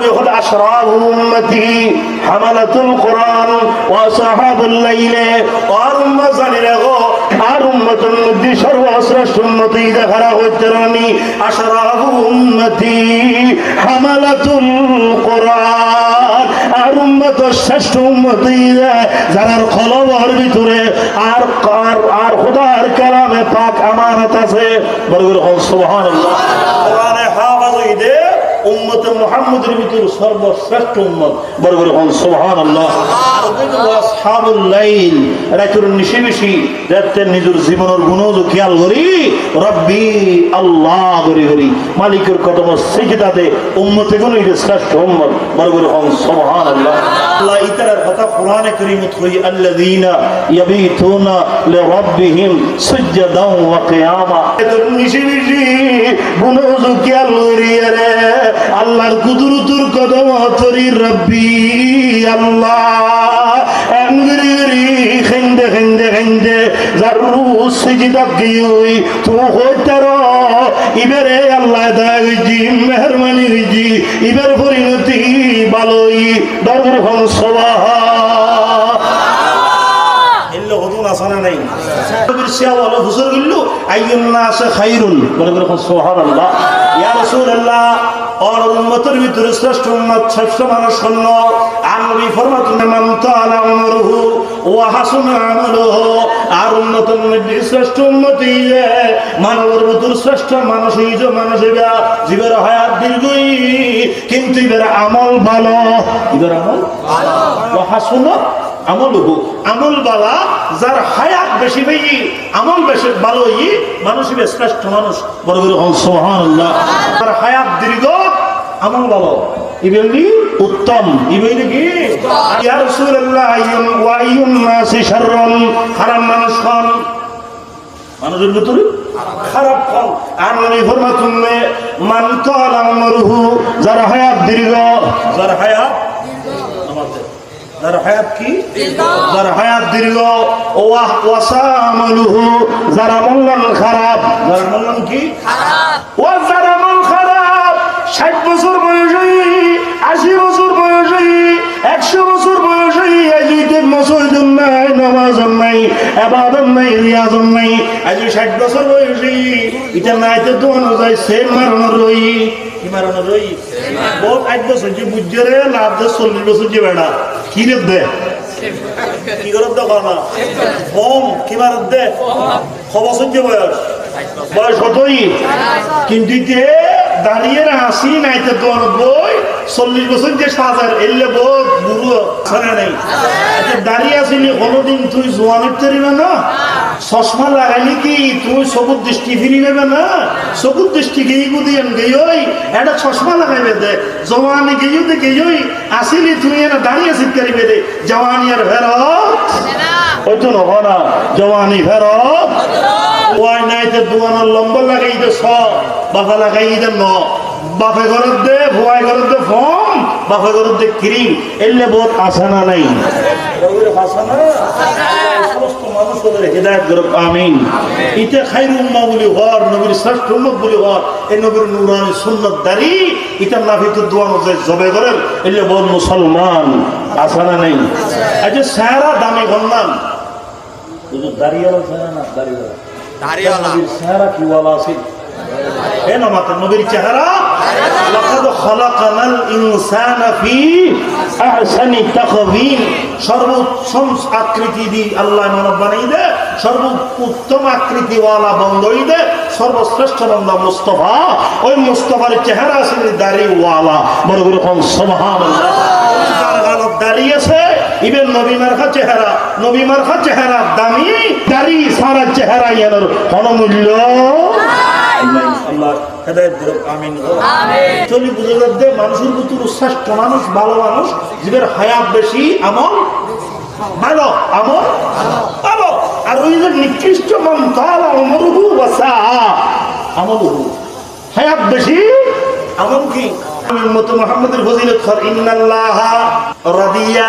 নবী হল আশরাফ উম্মতি হামালাতুল কোরআন ওয়া সাহাবুল লাইলে আর সর্বশ্রেষ্ঠ দেখারা হইতে উম্মতি হামালাতুল কোরআন আর উম্মত শ্রেষ্ঠ খলবর ভিতরে আর আর আর খোদার কালামে পাক আমানত আছে। করে সুবহানাল্লাহ। কোরআনে উম্মত মুহাম্মদের ভিতর সর্বশ্রেষ্ঠ উম্মত। বড় বড় হন সুবহান আল্লাহ আসহাবুল লাইল রাতুর নিশি বেশি রাতের নিজের জীবনের গুণজ খেয়াল করি। রব্বি আল্লাহ করি করি মালিকের কদম সিজদাতে উম্মতে কোন এটা শ্রেষ্ঠ উম্মত। বড় বড় হন সোহান আল্লাহ আল্লাহ ইতারার কথা কোরআনে কারীমত হই আল্লাযীনা ইয়াবিতুনা লিরাব্বিহিম সুজদান ওয়া কিয়ামা আল্লাহর কুদরতুর কদম রব্বি আল্লাহ। এমগরি জারু সিজিদা গিয়ই তু হইতার ইবেরে আল্লাহ দাগজি মেহরবানি হইজি ইবের পরিণতি ভালোই দরবার হন হদুন আসানা নাই। নবীর সিয়া বলো হুজুর গিল্লু আইয়ুন নাস খাইরুন। বলে করে সুবহানাল্লাহ ইয়া রাসূলুল্লাহ শ্রেষ্ঠ মানুষ মান জীবের হায়াত দীর্ঘই, কিন্তু এবার আমল ভালো। এবার আমল ওয়া হাসুনা আমল হবু আমল বালা, যার হায়াত বেশি বেশি আমল বেশি ভালো মানুষ শ্রেষ্ঠ মানুষ। বড় বড় হন সোহানুল্লাহ তার হায়াত দীর্ঘ আমল ভালো ইবেলি উত্তম। ইবেলি কি? ইয়া রাসূলুল্লাহ আইয়ুন ওয়া আইয়ুন নাসি শাররুন। খারাপ মানুষ কোন মানুষের ভিতরে খারাপ ফল আর নবী ফরমাতুন মান তালা আমরুহু যার হায়াত দীর্ঘ। যার হায়াত যার হায়াত কি? যার হায়াত দীর্ঘ। ওয়াহ ওয়াসামালুহু যার আমল খারাপ। যার আমল কি? ও যার আমল খারাপ ষাট বছর বয়স আশি বছর বয়স একশো বছর বয়স আজকে মসজিদ নাই নামাজ নাই আবাদত নাই রিয়াজ নাই আজ ষাট বছর বয়স এটা নাইতে দোয়ানো যায় সেম মারানো রই। কি মারানো রই? বহুত আট বছর যে বুঝছে রে লাভ দে চল্লিশ বছর যে বেড়া। কি রে দে? কি না? কম কি মারত দে? ক বছর যে বয়স? কিন্তু দাঁড়িয়ে না হাসি নাইতে দোয়ানো বই চল্লিশ বছর যে সাজার এলে বহুত বুড়ো ছাড়া নেই। আচ্ছা দাঁড়িয়ে আসিনি কোনোদিন তুই জোয়ানের তরিবে না? চশমা লাগাইলি কি তুই চকুর দৃষ্টি ফিরি নেবে না? চকুর দৃষ্টি গেই গুদিয়ান গেই এটা চশমা লাগাইবে দে। জওয়ানি গেইও দে গেই আসিলি তুই এনে দাঁড়িয়ে শিক্ষারিবে দে জওয়ানি আর ফেরত। হয়তো নহ না জওয়ানি ফেরত। ওয়াই নাইতে দুয়ানোর লম্বা লাগাই দে বাফা লাগাই দে ন। বাফে ঘরত দে, ভুয়াই ঘরত দে ফম, বাফে ঘরত দে ক্রিম। এলে বহুত আসানা নাই। নেই। দাঁড়িয়ে নবীর চেহারা কি ওয়ালা আছে? এ না মাত্র নবীর চেহারা? লাকাদ খালাকানাল ইনসানা ফি আহসানি তাকওয়িম। সর্বোত্তম আকৃতি দি আল্লাহ মানব বানাই দে সর্বোত্তম আকৃতি ওয়ালা বন্ধই দে সর্বশ্রেষ্ঠ বন্ধা মুস্তফা। ওই মুস্তফার চেহারা আছে দাড়ি ওয়ালা বড় বড় কোন সুবহানাল্লাহ। তার ইবেন নবী মার্খা চেহারা নবী মার্খা চেহারা দামি দাড়ি সারা চেহারা ইয়ানোর মূল্য আল্লাহ হেদায়েত দিরক আমিন। চলি বুঝে যাচ্ছে মানুষের মানুষ ভালো মানুষ যাদের হায়াত বেশি আমল ভালো আমল ভালো। আর ওই যে নিকৃষ্ট মান তাল আমরুহু ওয়াসা আমলুহু। হায়াত বেশি আমল কি? উম্মত মুহাম্মাদের ফজিলত খর ইন্নাল্লাহা রাদিয়া।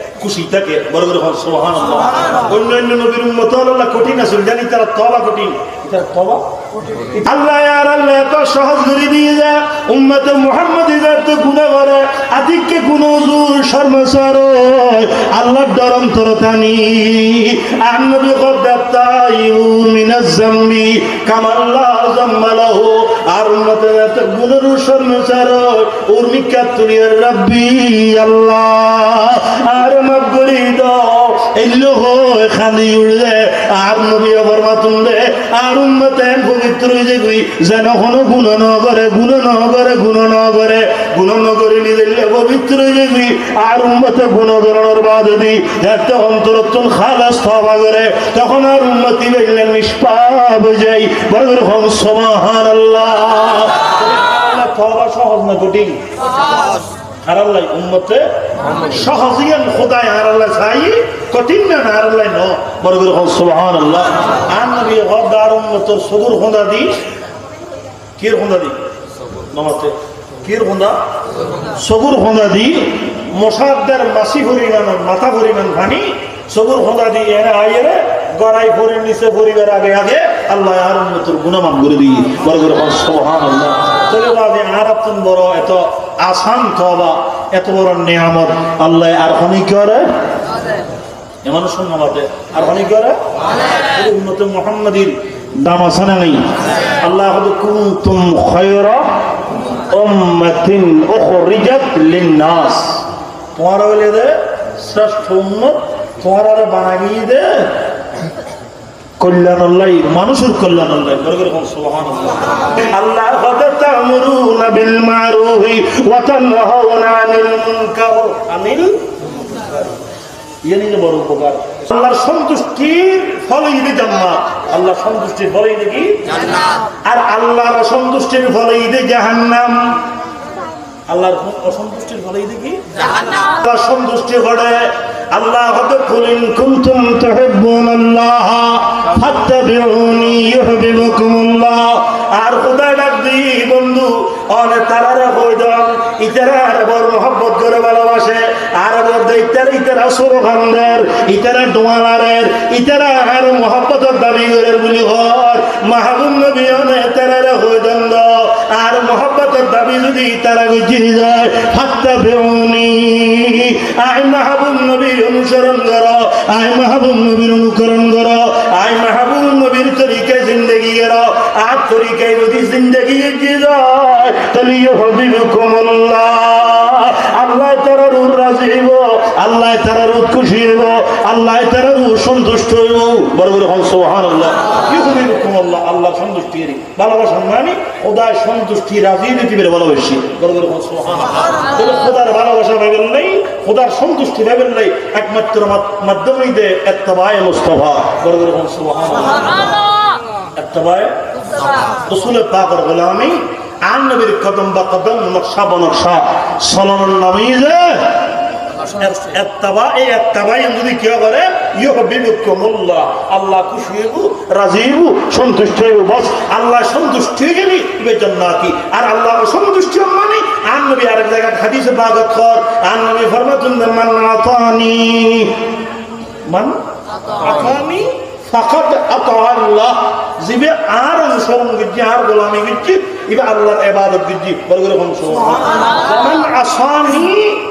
খুশি থাকে বড় অন্যান্য সোহান অন্যান্য অন্য নবীর উন্মত আল্লাহ কঠিন আছে জানি তারা তবা কঠিন। তারা তবা আল্লাহ আর আল্লাহ এত সহজ করে দিয়ে যায়, উম্মত মোহাম্মদ এত গুণা করে, আদিককে গুণ জুর আল্লাহ ডরম তরতানি আর নবী কদ্দাত্তাইউ মিনাজ জাম্বি কামাল্লাহ জাম্মালাহু আর উম্মত আল্লাহ। এলো হয় খালি উড়ে আর নবী আবার মাতুন দে আর উম্মতে পবিত্র হয়ে গই যেন কোনো গুণ ন করে গুণ ন করে গুণ ন করে গুণ ন করে নিজে পবিত্র গই আর উম্মতে গুণ ধরনের বাদ দি একটা অন্তরত্তন খালাস থাবা করে তখন আর উম্মতি বেললেন নিষ্পাপ যাই বড় করে হম সমাহান আল্লাহ সহজ না কঠিন। আল্লাহ আর চাই আল্লাহ মাসি পরিমাণ, মাথা পরিমাণ পানি সবুর খোদা দি এরা আইরে গড়াই ভরে নিচে পরিবার আগে আগে আল্লাহ আর উন্নতর গুণামাম করে দিই। বড় সুবহানাল্লাহ। চলে বাদে আর বড় এত আসান তবা এত বড় নিয়ামত। আল্লাহ আর হনি করে? এমন শূন্যবাদে আর অনেক করে? উন্নত মোহাম্মদীর দাম আছে না নেই? আল্লাহ কুনতুম খয়রা উম্মাতিন উখরিজাত লিন-নাস। তোমার হইলে শ্রেষ্ঠ উম্মত, তোমার আর বানাগিয়ে দে কল্যাণ আল্লাহ মানুষের কল্যাণ আল্লাহ আল্লাহ তা'মুরুনা বিল মারুফি ওয়া তানহাউনা আনিল মুনকার আনিল ইয়ে বড় উপকার। আল্লাহর সন্তুষ্টির ফলে ঈদে জান্নাত। আল্লাহর সন্তুষ্টির ফলে কি? আর আল্লাহর অসন্তুষ্টির ফলে ঈদে জাহান্নাম। আল্লাহর অসন্তুষ্টির ফলে ঈদে কি? আল্লাহ সন্তুষ্টি করে আল্লাহ খুলিন কুনতুম তুহিব্বুনাল্লাহ ফাত্তাবিউনি ইউহিব্বুকুমুল্লাহ। আর খোদা ডাক বন্ধু, অনে হই দাও ইতারা বড় মোহাব্বত করে ভালোবাসে, আর বড় ইতারা ইতারা সুরখানদের ইতারা ডোয়ালারের ইতারা আর মোহাব্বতের দাবি করে বলি, হর, মাহবুব নবী অনে মোহাব্বতের যদি তারা গুজিয়ে যায় হাতটা বেউনি আই মাহবুব নবীর অনুসরণ করো আই মাহবুব নবীর অনুকরণ করো আই মাহবুব নবীর তরিকায় জিন্দগি করো। আর তরিকায় যদি জিন্দগি গিয়ে যায়, তাহলে আল্লাহ তারা রুর রাজি হইব আল্লাহ তারা রুদ খুশি হইব, আল্লাহ তারা সন্তুষ্ট হইব। বড় বড় হন সোহান আল্লাহ আল্লাহ সন্তুষ্টি এর। ভালোবাসা মানে খোদায় সন্তুষ্টি, রাজি দিতে পেরে ভালোবাসি। বড় বড় হন সোহান খোদার ভালোবাসা পাইবেন নাই, খোদার সন্তুষ্টি পাইবেন নাই, একমাত্র মাত- মাধ্যমেই দে এত্তবায় মুস্তফা। বড় বড় হন সোহান এত্তবায় রসুলের পাকর গোলামি আর নবীর কদম বা কদম নকশা বনকশা সলনের নামেই যে এত্তাবা এই এত্তাবাই যদি কেউ করে বিবেকমুল্লাহ আল্লাহ খুশি হইব রাজি হইব সন্তুষ্ট হইব বস আল্লাহ সন্তুষ্ট হয়ে গেলি আর আল্লাহ সন্তুষ্ট মানে? আর নবী আরেক জায়গায় হাদিসে বাগত কর আর নবী ফরমাতুন মান আতানি। মান আতানি ফাকাদ আতা আল্লাহ। জিবে আর অনুসরণ গিজি আর গোলামি গিজি ইবে আল্লাহর ইবাদত গিজি বলে করে কোন মান আসানি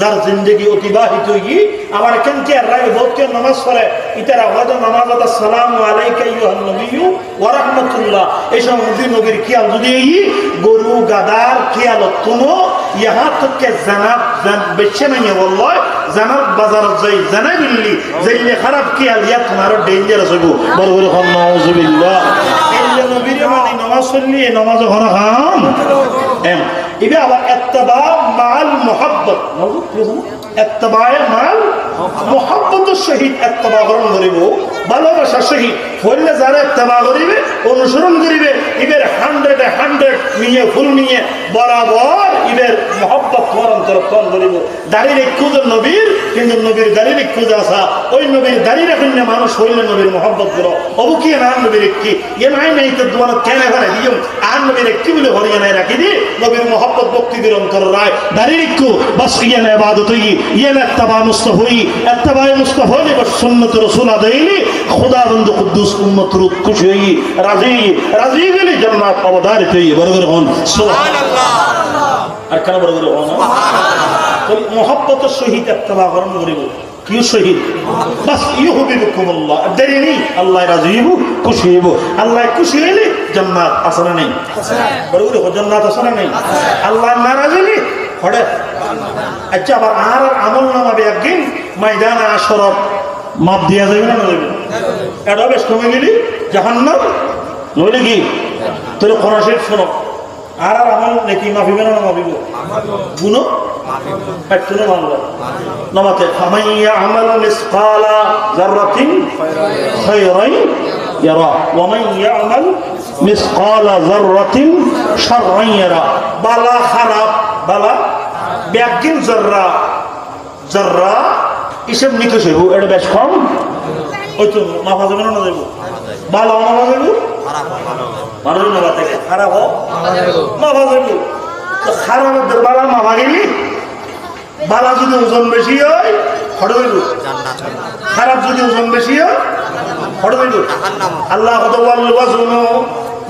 যার জিন্দগি অতিবাহিত হই আমার কেন রায় নামাজ পড়ে? ইতারা হয়তো নামাজ আদা সালাম আলাইকা ইউহান নবিয়্যু ওয়া রাহমাতুল্লাহ। এই নবী নবীর কিয়াল যদি গরু, গাদার কিয়াল তুনো, ইহা তক জানাব জান বেছে নাই বলল জানাব বাজারত যাই জানা বিল্লি যাইলে খারাপ কিয়াল ইয়া তোমার ডেঞ্জারাস হইব বড় বড় খান নাউজুবিল্লাহ। এই নবীর মানে নামাজ নামাজ হন হাম ইবে আবার ইত্তেবা মাল মুহাব্বত। আছে না? ইত্তেবায়ে মাল মুহাব্বতের সহিত ইত্তেবা গ্রহণ করিব ভালোবাসার সহিত হইলে যারা ইত্তেবা করিবে, অনুসরণ করিবে ইবের হান্ড্রেডে হান্ড্রেড নিয়ে ফুল নিয়ে, বরাবর ইবের মহব্বত তোমার অন্তর কল করিব দাড়ি রেখুজ নবীর, কিন্তু নবীর দাড়ি রেখুজ আসা ওই নবীর দাড়ি রাখেন না মানুষ হইলে নবীর মহব্বত করো অবু কি না নবীর একটি এ নাই নাই তো তোমার কেন এখানে দিও আর নবীর একটি বলে হরিয়া নাই রাখি দি? নবীর মহব্বত ভক্তিদের অন্তর রায়। দাড়ি রেখু বাস ইয়ে না ইবাদত হই। ইয়ে না ইত্তেবা মুস্তাফি ইত্তেবা মুস্তাফি নি বস সুন্নত রাসূল আদাইলি খোদা বন্ধ কুদ্দুস উম্মত রুত খুশি হই। রাজি রাজি গেলি জান্নাত অবধারিত হই। বরগর হন। সুবহানাল্লাহ। আর কেন বরগর হন মহব্বতের সহিত ইত্তেবা করণ করিব। কি শহীদ? বাস ইউ হবে আল্লাহ দেরি নেই। আল্লাহ রাজি হইব খুশি হইব। আল্লাহ খুশি হইলে জান্নাত আছে না নেই? বরগুলো জান্নাত আছে না নেই? আল্লাহ নারাজ হইলে আচ্ছা আবার আর আমল নামাবে একদিন ময়দান আসরত। মাপ দিয়া যাবে না যাবে এটা বেশ কমে গেলি। জাহান্নাম। নইলে কি? তোর খরাসের শোনো। আর আর আমল নাকি মাফিবে না মাফিব গুনো একটুনে মানলো নমাতে ফামাইয়া আমাল মিসকালা যাররাতিন খায়রান ইয়ারা। ওয়া মান ইয়ামাল মিসকালা যাররাতিন শাররান ইয়ারা। বালা খারাপ বালা ব্যাগিন নিকেশ হইব এটা বেশ কম। ওই তো মাফা যাবে না যাইব বালা মাফা যাইব মানুষ মাফা থেকে। খারাপ মাফা যাইব তো খারাপের বালা মাফা গেলি বালা যদি ওজন বেশি হয় হড়ে হইব। খারাপ যদি ওজন বেশি হয় হড়ে হইব। আল্লাহ কত ওয়াল ওয়াজনু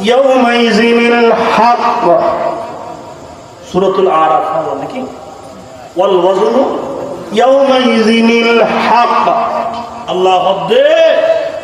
ইয়াউমাইজিনিল হক। সূরাতুল আরাফ নাকি? ওয়াল ওয়াজনু ইয়াউমাইজিনিল হক। আল্লাহ হদ্দে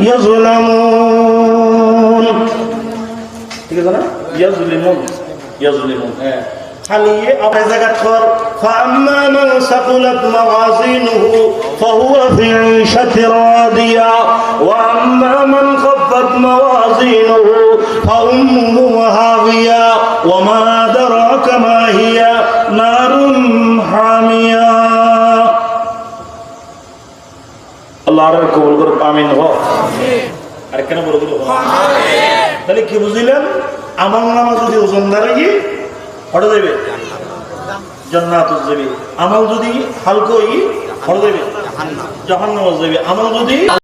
ইয়াজলামুন। ঠিক আছে না? ইয়াজলিমুন। ইয়াজলিমুন। হ্যাঁ। হানিয়ে আপনি জায়গা কর ফাআম্মা মান সাকুলাত মাওয়াজিনুহু ফাহুয়া ফি ঈশাতিন আমিন আর কেন বলে দিল তাহলে কি বুঝিলেন? আমার নামা যদি ওজন দাঁড়িয়ে হটে দেবে। জান্নাত দেবে আমল যদি হালকো হটে দেবে। জাহান্নাম। দেবে আমল যদি